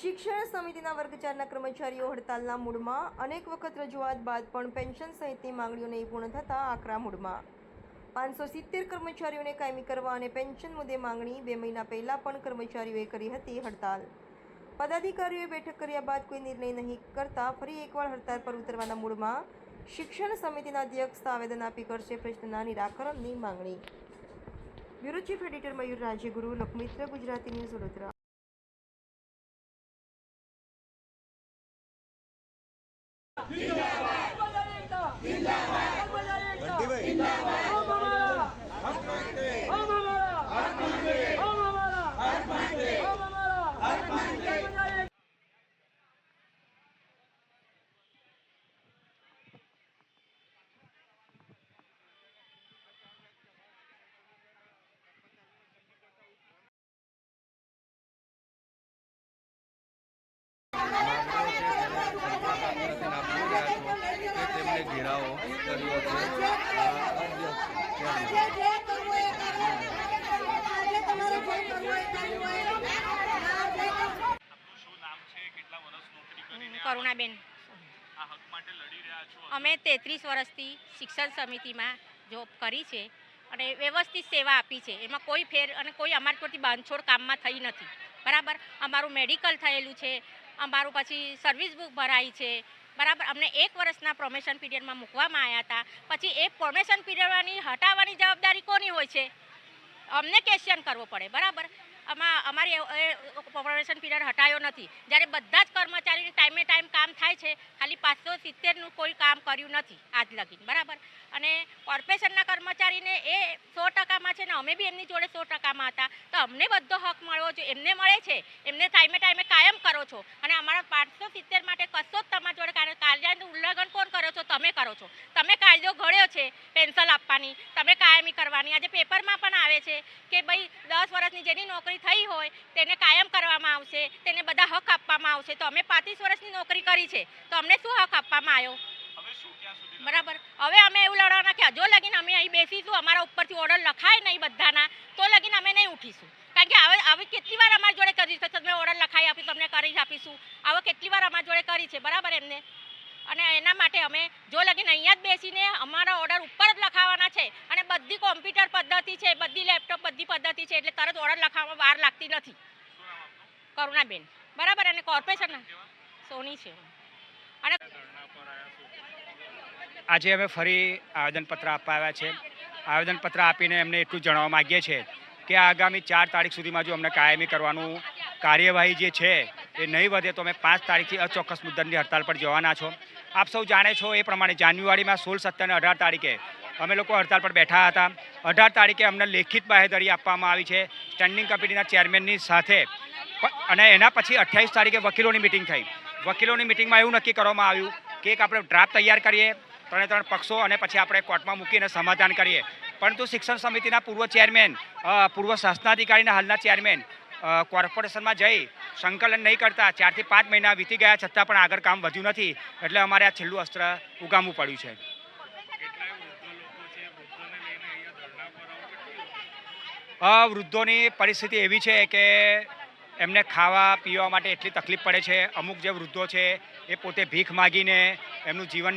શિક્ષણ સમિતિના વર્ગ ચારના કર્મચારીઓ હડતાલના મૂડમાં, અનેક વખત રજૂઆત બાદ પણ પેન્શન સહિતની માંગણીઓ નહીં પૂર્ણ થતાં આકરા મૂડમાં. પાંચસો સિત્તેર કર્મચારીઓને કાયમી કરવા અને પેન્શન મુદ્દે માંગણી બે મહિના પહેલાં પણ કર્મચારીઓએ કરી હતી હડતાલ. પદાધિકારીઓએ બેઠક કર્યા બાદ કોઈ નિર્ણય નહીં કરતા ફરી એકવાર હડતાલ પર ઉતરવાના મૂડમાં, શિક્ષણ સમિતિના અધ્યક્ષ આવેદન આપી કરશે પ્રશ્નના નિરાકરણની માંગણી. Bureau chief editor Mayur Rajyaguru, Lokmitra, Gujarati news Vadodara તેમને ઘેરાવો કર્યો છે આજે જે કરવું એ કરો. આજે તમારે જે કરવું એ કરવું હોય. ના જે કરવું શું નામ છે કેટલા કરીને કરુણાબેન, અમે તેત્રીસ વર્ષથી શિક્ષણ સમિતિમાં જોબ કરી છે અને વ્યવસ્થિત સેવા આપી છે. એમાં કોઈ ફેર અને કોઈ અમારી પરથી બાંધછોડ કામમાં થઈ નથી. બરાબર? અમારું મેડિકલ થયેલું છે. અમારું પછી સર્વિસ બુક ભરાઈ છે. બરાબર? અમને એક વર્ષના પ્રોમેશન પીરિયડમાં મૂકવામાં આવ્યા હતા. પછી એ પ્રોમેશન પીરિયડની હટાવવાની જવાબદારી કોની હોય છે? અમને ક્વેશ્ચન કરવો પડે. બરાબર? આમાં અમારી પ્રોબેશન પીરિયડ હટાયો નથી. જ્યારે બધા જ કર્મચારીને ટાઈમે ટાઈમ કામ થાય છે, ખાલી પાંચસો સિત્તેરનું કોઈ કામ કર્યું નથી આજ લગીન, બરાબર? અને કોર્પોરેશનના કર્મચારીને એ સો ટકામાં છે ને અમે બી એમની જોડે સો ટકામાં હતા. તો અમને બધો હક મળવો જોઈએ એમને મળે છે. એમને ટાઈમે ટાઈમે કાયમ કરો છો. અને અમારા પાંચસો સિત્તેર માટે કશો જ તમારા જોડે કારણ કાયદાનું ઉલ્લંઘન કોણ કરો છો? તમે કરો છો. તમે કાયદો ઘડ્યો છે પેન્સિલ આપવાની, તમે કાયમી કરવાની. આજે પેપરમાં પણ આવે છે કે ભાઈ દસ વર્ષની જેની નોકરી થઈ હોય તેને કાયમ કરવામાં આવશે તેને બધા હક આપવામાં આવશે. તો અમે પાંત્રીસ વર્ષની નોકરી કરી છે. તો અમને શું હક આપવામાં આવ્યો? શું બરાબર. હવે અમે એવું લડવાના કે જો લગીને અમે અહીં બેસીશું અમારા ઉપરથી ઓર્ડર લખાય નહીં બધાના તો લગીને અમે નહીં ઉઠીશું. કારણ કે હવે આવી કેટલી વાર અમારી જોડે કરી છે? તમે ઓર્ડર લખાઈ આપી તમને કરી આપીશું. આવો કેટલી વાર અમારી જોડે કરી છે? બરાબર એમને? અને એના માટે અમે જો લગીને અહીંયા જ બેસીને અમારા ઓર્ડર ઉપર જ લખાવાના છે અને બધી કોમ્પ્યુટર પદ્ધતિ છે, બધી લેપટોપ બધી પદ્ધતિ છે, એટલે તરત ઓર્ડર લખાવવામાં વાર લાગતી નથી. કરુણાબેન, બરાબર? અને કોર્પોરેશન સોની છે. અને આજે અમે ફરી આવેદનપત્ર આપવા આવ્યા છે. આવેદનપત્ર આપીને એમને એટલું જણાવવા માગીએ છીએ કે આગામી ચાર તારીખ સુધીમાં જો અમને કાયમી કરવાનું કાર્યવાહી જે છે એ નહીં વધે તો અમે પાંચ તારીખથી અચોક્કસ મુદ્દતની હડતાલ પર જવાના છો. આપ સૌ જાણે છો એ પ્રમાણે જાન્યુઆરીમાં સોળ, સત્તર અને અઢાર તારીખે અમે લોકો હડતાલ પર બેઠા હતા. અઢાર તારીખે અમને લેખિત બાહેધરી આપવામાં આવી છે. સ્ટેન્ડિંગ કમિટીના ચેરમેનની સાથે અને એના પછી અઠ્યાવીસ તારીખે વકીલોની મિટિંગ થઈ. વકીલોની મિટિંગમાં એવું નક્કી કરવામાં આવ્યું કે એક આપણે ડ્રાફ્ટ તૈયાર કરીએ, ત્રણે ત્રણ પક્ષો અને પછી આપણે કોર્ટમાં મૂકીને સમાધાન કરીએ. પરંતુ શિક્ષણ સમિતિના પૂર્વ ચેરમેન પૂર્વ શાસનાધિકારીના હાલના ચેરમેન કોર્પોરેશનમાં જઈ સંકલન નહીં કરતા, ચારથી પાંચ મહિના વીતી ગયા છતાં પણ આગળ કામ વધ્યું નથી, એટલે અમારે આ છેલ્લું અસ્ત્ર ઉગામવું પડ્યું છે. વૃદ્ધોની પરિસ્થિતિ એવી છે કે એમને ખાવા પીવા માટે એટલી તકલીફ પડે છે. અમુક જે વૃદ્ધો છે, એ પોતે ભીખ માગીને એમનું જીવન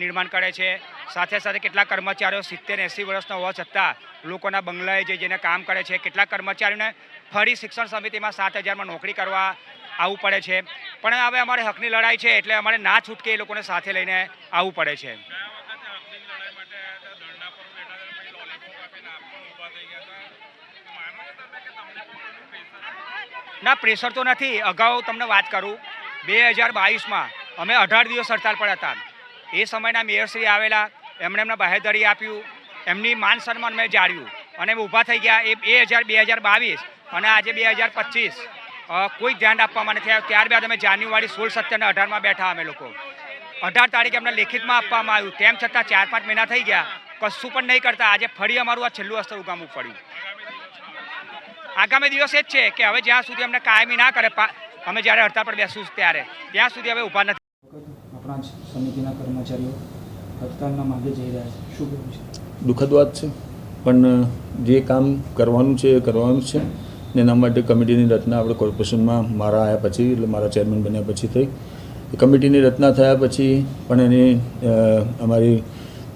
નિર્માણ કરે છે. સાથે સાથે કેટલાક કર્મચારીઓ સિત્તેર એંસી વર્ષના હોવા છતાં લોકોના બંગલાએ જઈ જઈને કામ કરે છે. કેટલાક કર્મચારીઓને ફરી શિક્ષણ સમિતિમાં સાત હજારમાં નોકરી કરવા આવવું પડે છે. પણ હવે અમારે હકની લડાઈ છે એટલે અમારે ના છૂટકે એ લોકોને સાથે લઈને આવવું પડે છે ગયા વખતે હકની લડાઈ માટે આવ્યા હતા ધરણા પર બેઠા હતા પછી લોલીપોપ આપીને આપ પણ ઊભા થઈ ગયા હતા માનો છો તમે કે તમને પણ કોઈનું પ્રેશર ના પ્રેશર તો નથી. અગાઉ તમને વાત કરું. બે હજાર બાવીસમાં અમે અઢાર દિવસ હડતાલ પર હતા. એ સમયના મેયરશ્રી આવેલા. એમણે એમને બાહેધરી આપ્યું એમની માન સન્માન મેં જાળવ્યું અને ઊભા થઈ ગયા. એ બે હજાર બે હજાર બાવીસ અને આજે બે હજાર પચીસ. કોઈ ધ્યાન આપવામાં નથી આવ્યું. ત્યારબાદ અમે જાન્યુઆરી સોળ, સત્તર અને અઢારમાં બેઠા અમે લોકો. અઢાર તારીખે અમને લેખિતમાં આપવામાં આવ્યું. તેમ છતાં ચાર પાંચ મહિના થઈ ગયા. કશું પણ નહીં કરતા. આજે ફરી અમારું આ છેલ્લું અસ્તર ઉગામવું પડ્યું. આગામી દિવસ એ જ છે કે હવે જ્યાં સુધી અમને કાયમી ના કરે પા- અમે જ્યારે હડતાળ પર બેસું ત્યારે. ત્યાં સુધી હવે ઊભા નથી. આપણા સમિતિના કર્મચારીઓ હડતાળના માર્ગે જઈ રહ્યા છે. શું કહેવું છે? દુઃખદ વાત છે. પણ જે કામ કરવાનું છે એ કરવાનું છે. ને એના માટે કમિટીની રચના આપણે કોર્પોરેશનમાં મારા આવ્યા પછી એટલે મારા ચેરમેન બન્યા પછી થઈ. એ કમિટીની રચના થયા પછી પણ એની અમારી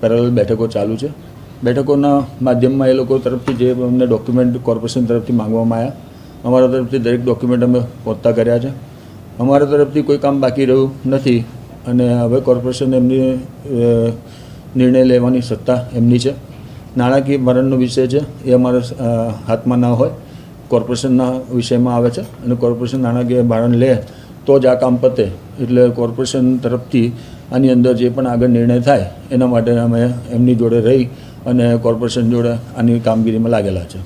પેરેલ બેઠકો ચાલુ છે. બેઠકોના માધ્યમમાં એ લોકો તરફથી જે અમને ડોક્યુમેન્ટ કોર્પોરેશન તરફથી માંગવામાં આવ્યા, અમારા તરફથી દરેક ડોક્યુમેન્ટ અમે પહોંચતા કર્યા છે. અમારા તરફથી કોઈ કામ બાકી રહ્યું નથી અને હવે કોર્પોરેશન એમની નિર્ણય લેવાની સત્તા એમની છે. નાણાકીય ભરણનો વિષય છે, એ અમારા હાથમાં ના હોય, કોર્પોરેશનના વિષયમાં આવે છે અને કોર્પોરેશન નાણાકીય ભારણ લે તો જ આ કામ પતે. એટલે કોર્પોરેશન તરફથી આની અંદર જે પણ આગળ નિર્ણય થાય, એના માટે અમે એમની જોડે રહી અને કોર્પોરેશન જોડે આની કામગીરીમાં લાગેલા છે.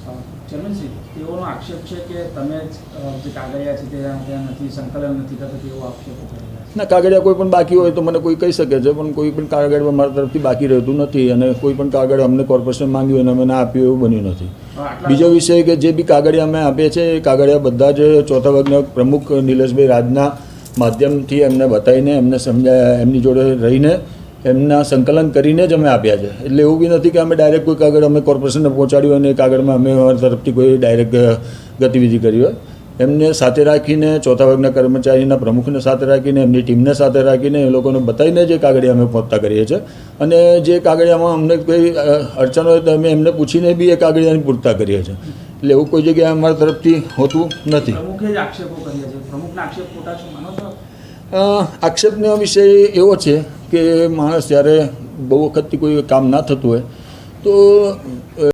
તેઓનો આક્ષેપ છે કે તમે જે કાગળિયા છે તે નથી સંકલન નથી થતું તેવો આક્ષેપો કરી રહ્યા છે. ના કાગળિયા કોઈ પણ બાકી હોય તો મને કોઈ કહી શકે છે પણ કોઈ પણ કાગળ મારા તરફથી બાકી રહેતું નથી અને કોઈ પણ કાગળ અમને કોર્પોરેશન માંગ્યું અને અમે ના આપ્યું એવું બન્યું નથી. બીજો વિષય કે જે બી કાગળિયા અમે આપીએ છીએ એ કાગળિયા બધા જ ચોથા વર્ગના પ્રમુખ નિલેશભાઈ રાજના માધ્યમથી એમને બતાવીને એમને સમજાયા એમની જોડે રહીને એમના સંકલન કરીને જ અમે આપ્યા છે. એટલે એવું બી નથી કે અમે ડાયરેક્ટ કોઈ કાગળ અમે કોર્પોરેશનને પહોંચાડ્યું અને એ કાગળમાં અમે અમારી તરફથી કોઈ ડાયરેક્ટ ગતિવિધિ કરી હોય. એમને સાથે રાખીને ચોથા વર્ગના કર્મચારીના પ્રમુખને સાથે રાખીને એમની ટીમને સાથે રાખીને એ લોકોને બતાવીને જે કાગળિયા અમે પહોંચતા કરીએ છીએ. અને જે કાગળિયામાં અમને કોઈ અડચણ હોય તો અમે એમને પૂછીને બી એ કાગળિયાની પૂરતા કરીએ છીએ. એટલે એવું કોઈ જગ્યાએ અમારા તરફથી હોતું નથી. આક્ષેપનો વિષય એવો છે કે માણસ જ્યારે બહુ વખતથી કોઈ કામ ના થતું હોય તો